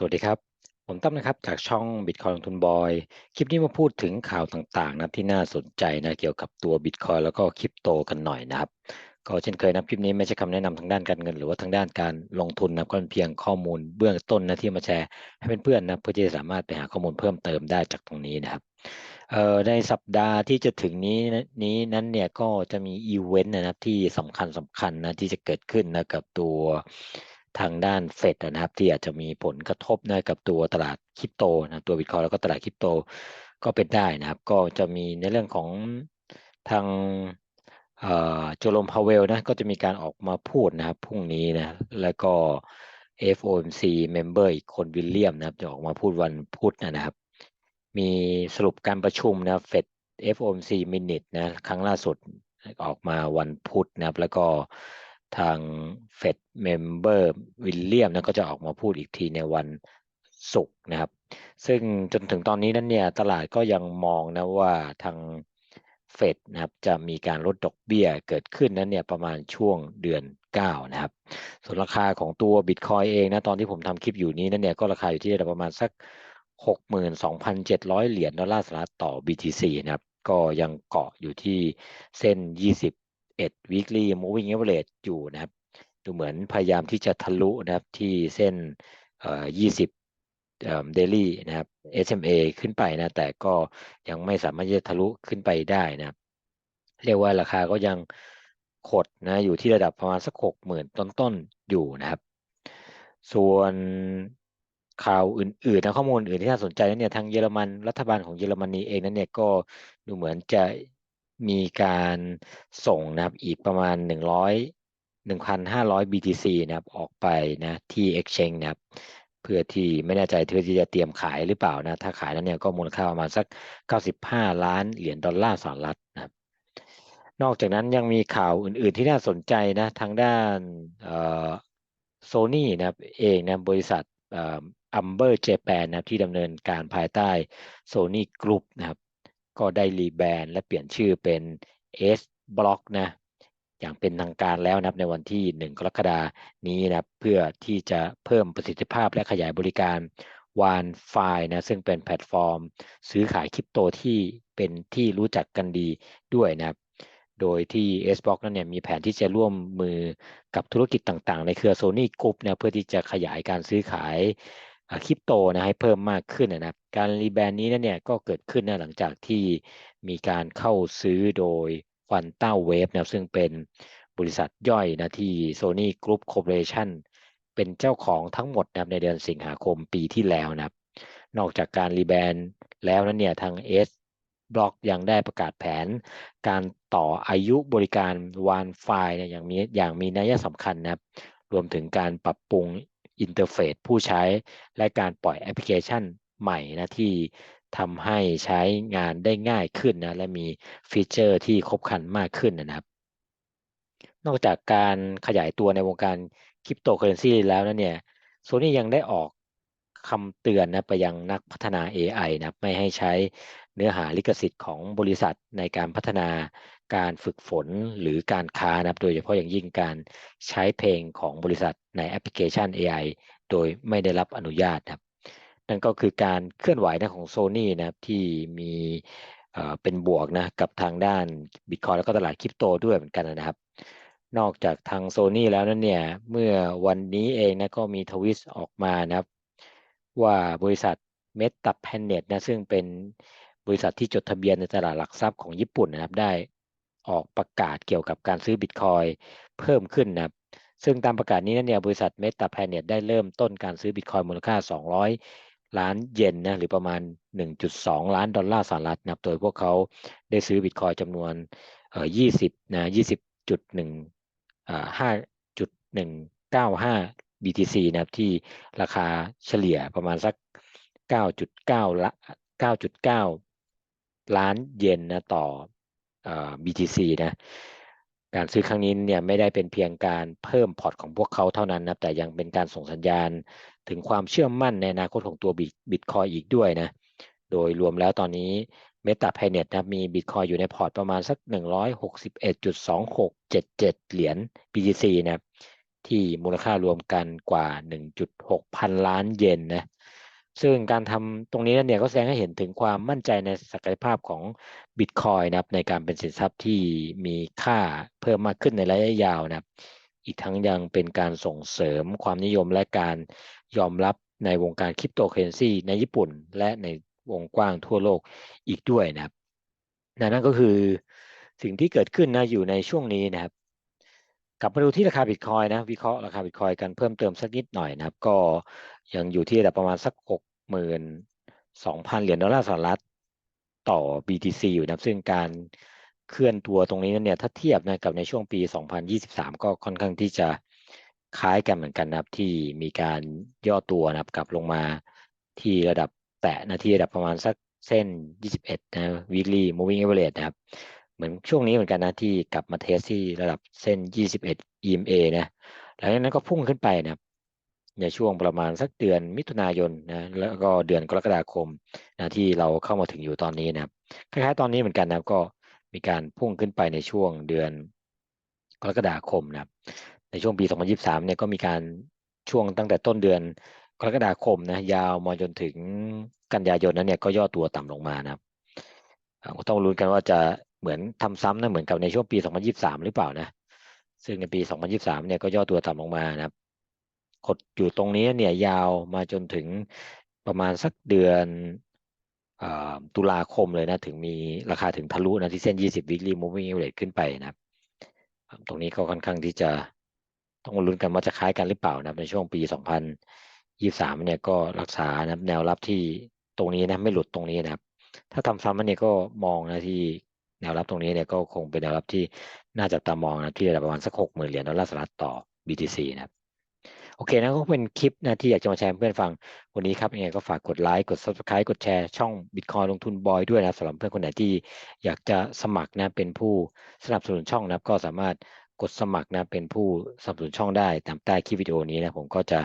สวัสดีครับ ผมตั้มนะครับจากช่อง Bitcoin ลงทุนบอย คลิปนี้มาพูดถึงข่าวต่างๆนะที่น่าสนใจนะเกี่ยวกับตัว Bitcoin แล้วก็คริปโตกันหน่อยนะครับ ก็เช่นเคยนะคลิปนี้ไม่ใช่คำแนะนำทางด้านการเงิน หรือว่าทางด้านการลงทุนนะก็เป็นเพียงข้อมูลเบื้องต้นนะที่มาแชร์ให้เพื่อนๆนะเพื่อที่จะสามารถไปหาข้อมูลเพิ่มเติมได้จากตรงนี้นะครับในสัปดาห์ที่จะถึงนี้นี้นั้นเนี่ยก็จะมีอีเวนต์นะครับที่สำคัญสำคัญนะที่จะเกิดขึ้นนะกับตัว ทางด้านเฟดนะครับ ที่อาจจะมีผลกระทบนะกับตัวตลาดคริปโตนะตัวบิตคอยแล้วก็ตลาดคริปโตก็เป็นได้นะครับ ก็จะมีในเรื่องของทางโจลมพาวเวลนะก็จะมีการออกมาพูดนะครับพรุ่งนี้นะแล้วก็ FOMC member อีกคนวิลเลียมนะครับ จะออกมาพูดวันพุธนะครับ มีสรุปการประชุมนะเฟด FOMC minute นะครั้งล่าสุดออกมาวันพุธนะครับ แล้วก็ ทางเฟดเมมเบอร์วิลเลียมนะก็จะออกมาพูดอีกทีในวันศุกร์นะครับ ซึ่งจนถึงตอนนี้นั้นเนี่ยตลาดก็ยังมองนะว่าทางเฟดนะครับจะมีการลดดอกเบี้ยเกิดขึ้นนั้นเนี่ยประมาณช่วงเดือน 9 นะครับ ส่วนราคาของตัวบิตคอยเองนะตอนที่ผมทำคลิปอยู่นี้นั้นเนี่ยก็ราคาอยู่ที่ระดับประมาณสัก 62,700 เหรียญดอลลาร์สหรัฐต่อ BTC นะครับ ก็ยังเกาะอยู่ที่เส้น 1 weekly moving average อยู่นะครับ ดูเหมือนพยายามที่จะทะลุนะครับที่เส้น 20เอ่อ daily นะครับ SMA ขึ้นไปนะ แต่ก็ยังไม่สามารถจะทะลุขึ้นไปได้นะครับ เรียกว่าราคาก็ยังขดนะอยู่ที่ระดับประมาณสักหกหมื่นต้นๆ อยู่นะครับ ส่วนข่าวอื่นๆนะข้อมูลอื่นที่น่าสนใจนั้นเนี่ยทางเยอรมันรัฐบาลของเยอรมนีเองนั้นเนี่ยก็ดูเหมือนจะ มีการส่งนะครับอีกประมาณ 100 1,500 BTC นะครับออกไปนะที่ Exchange นะครับเพื่อที่ไม่แน่ใจเพื่อที่จะเตรียมขายหรือเปล่านะถ้าขายแล้วเนี่ยก็มูลค่าประมาณสัก 95 ล้านเหรียญดอลลาร์สหรัฐนะครับนอกจากนั้นยังมีข่าวอื่น ๆที่น่าสนใจนะทางด้านโซนี่นะครับเองนะบริษัทอัมเบอร์เจแปนนะครับที่ดำเนินการภายใต้โซนี่กรุ๊ปนะครับ ก็ได้รีแบรนด์และเปลี่ยนชื่อเป็น S Block นะอย่างเป็นทางการแล้วนะในวันที่ 1 กรกฎานี้นะเพื่อที่จะเพิ่มประสิทธิภาพและขยายบริการวานไฟนะซึ่งเป็นแพลตฟอร์ม ซื้อขายคริปโตที่เป็นที่รู้จักกันดีด้วยนะครับ โดยที่ s b l o c k นั้นเนี่ยมีแผนที่จะร่วมมือกับธุรกิจต่างๆ ในเครือ Sony Group เนี่ยเพื่อที่จะขยายการซื้อขาย คริปโตนะให้เพิ่มมากขึ้นนะครับการรีแบรนด์นี้นะเนี่ยก็เกิดขึ้นนะหลังจากที่มีการเข้าซื้อโดยควันต้าเวฟนะซึ่งเป็นบริษัทย่อยนะที่ Sony Group Corporation เป็นเจ้าของทั้งหมดนะครับในเดือนสิงหาคมปีที่แล้วนะครับ นอกจากการรีแบรนด์แล้วนั้นเนี่ยทาง S บล็อกยังได้ประกาศแผน การต่ออายุบริการวานไฟเนี่ยอย่างมีอย่างมีนัยสำคัญนะครับ รวมถึงการปรับปรุง อินเทอร์เฟซผู้ใช้ และการปล่อยแอปพลิเคชันใหม่นะที่ทำให้ใช้งานได้ง่ายขึ้นนะและมีฟีเจอร์ที่ครบครันมากขึ้นนะครับ นอกจากการขยายตัวในวงการคริปโตเคอเรนซีแล้วนะเนี่ยโซนี่ยังได้ออกคำเตือนนะไปยังนักพัฒนา AI นะไม่ให้ใช้เนื้อหาลิขสิทธิ์ของบริษัทในการพัฒนา การฝึกฝนหรือการค้านะโดยเฉพาะอย่างยิ่งการใช้เพลงของบริษัทในแอปพลิเคชัน AI โดยไม่ได้รับอนุญาตนะครับ นั่นก็คือการเคลื่อนไหวนะของ Sony นะครับที่มีเป็นบวกนะกับทางด้าน Bitcoin แล้วก็ตลาดคริปโตด้วยเหมือนกันนะครับ นอกจากทาง Sony แล้วนั้นเนี่ย เมื่อวันนี้เองนะก็มีทวิสออกมานะครับ ว่าบริษัท Meta Planet นะซึ่งเป็นบริษัทที่จดทะเบียนในตลาดหลักทรัพย์ของญี่ปุ่นนะครับได้ ออกประกาศเกี่ยวกับการซื้อบิตคอยเพิ่มขึ้นนะครับซึ่งตามประกาศนี้นั่นเนี่ยบริษัท Meta Planet ได้เริ่มต้นการซื้อบิตคอยมูลค่า 200 ล้านเยนนะหรือประมาณ 1.2 ล้านดอลลาร์สหรัฐนะโดยพวกเขาได้ซื้อบิตคอยจำนวนเอ่อ20นะ20.1อ่า5.195 BTC นะครับที่ราคาเฉลี่ยประมาณสัก 9.9ละ9.9 ล้านเยนนะต่อ BTC นะการซื้อครั้งนี้เนี่ยไม่ได้เป็นเพียงการเพิ่มพอร์ตของพวกเขาเท่านั้นนะแต่ยังเป็นการส่งสัญญาณถึงความเชื่อมั่นในอนาคตของตัวบิตคอยอีกด้วยนะโดยรวมแล้วตอนนี้ Meta p a n e t นะมีบิตคอยอยู่ในพอร์ตประมาณสัก 161.2677 เหรียญ BTC นะที่มูลค่ารวมกันกว่า 1.6 พันล้านเยนนะ ซึ่งการทำตรงนี้เนี่ยก็แสดงให้เห็นถึงความมั่นใจในศักยภาพของบิตคอยนะครับในการเป็นสินทรัพย์ที่มีค่าเพิ่มมากขึ้นในระยะยาวนะครับ อีกทั้งยังเป็นการส่งเสริมความนิยมและการยอมรับในวงการคริปโตเคอเรนซีในญี่ปุ่น และในวงกว้างทั่วโลกอีกด้วยนะครับ นั่นก็คือสิ่งที่เกิดขึ้นนะอยู่ในช่วงนี้นะครับกลับมาดูที่ราคาบิตคอยนะวิเคราะห์ราคาบิตคอยกันเพิ่มเติมสักนิดหน่อยนะครับ ก็ยังอยู่ที่ระดับประมาณสัก หมื่นสองพันเหรียญดอลลาร์สหรัฐต่อ BTC อยู่นะครับซึ่งการเคลื่อนตัวตรงนี้เนี่ยถ้าเทียบนะกับในช่วงปี 2023 ก็ค่อนข้างที่จะคล้ายกันเหมือนกันนะครับที่มีการย่อตัวนะครับกลับลงมาที่ระดับแตะนาทีระดับประมาณสักเส้น 21 นะ weekly moving average นะครับ เหมือนช่วงนี้เหมือนกันนะที่กลับมาเทสที่ระดับเส้น 21 EMA นะหลังจากนั้นก็พุ่งขึ้นไปนะครับ ในช่วงประมาณสักเดือนมิถุนายนนะแล้วก็เดือนกรกฎาคมนะที่เราเข้ามาถึงอยู่ตอนนี้นะครับคล้ายๆตอนนี้เหมือนกันนะครับก็มีการพุ่งขึ้นไปในช่วงเดือนกรกฎาคมนะครับในช่วงปี 2023 เนี่ยก็มีการช่วงตั้งแต่ต้นเดือนกรกฎาคมนะยาวมาจนถึงกันยายนนั้นเนี่ยก็ย่อตัวต่ำลงมานะครับก็ต้องรุ้นกันว่าจะเหมือนทำซ้ำนะเหมือนกับในช่วงปี 2023 หรือเปล่านะซึ่งในปี 2023 เนี่ยก็ย่อตัวต่ำลงมานะครับ กดอยู่ตรงนี้เนี่ยยาวมาจนถึงประมาณสักเดือนตุลาคมเลยนะ ถึงมีราคาถึงทะลุนะ ที่เส้น 20 weekly moving average ขึ้นไปนะครับตรงนี้ก็ค่อนข้างที่จะต้องลุ้นกันว่าจะคล้ายกันหรือเปล่านะในช่วงปี 2023 เนี่ยก็รักษานะแนวรับที่ตรงนี้นะไม่หลุดตรงนี้นะครับ ถ้าทำซ้ำมันเนี่ยก็มองนะที่แนวรับตรงนี้เนี่ยก็คงเป็นแนวรับที่น่าจะตามองนะที่ระดับประมาณสักหกหมื่นเหรียญดอลลาร์สหรัฐต่อ BTC นะครับ โอเคนะก็เป็นคลิปนะที่อยากจะมาแชร์เพื่อนฟังวันนี้ครับยังไงก็ฝากกดไลค์กด subscribe กดแชร์ช่อง Bitcoin ลงทุนบอยด้วยนะสำหรับเพื่อนคนไหนที่อยากจะสมัครนะเป็นผู้สนับสนุนช่องนะก็สามารถกดสมัครนะเป็นผู้สนับสนุนช่องได้ตามใต้คลิปวิดีโอนี้นะผมก็จะ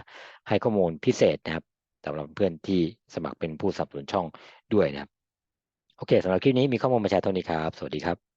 ให้ข้อมูลพิเศษนะครับสำหรับเพื่อนที่สมัครเป็นผู้สนับสนุนช่องด้วยนะครับโอเคสำหรับคลิปนี้มีข้อมูลมาแชร์เท่านี้ครับ สวัสดีครับ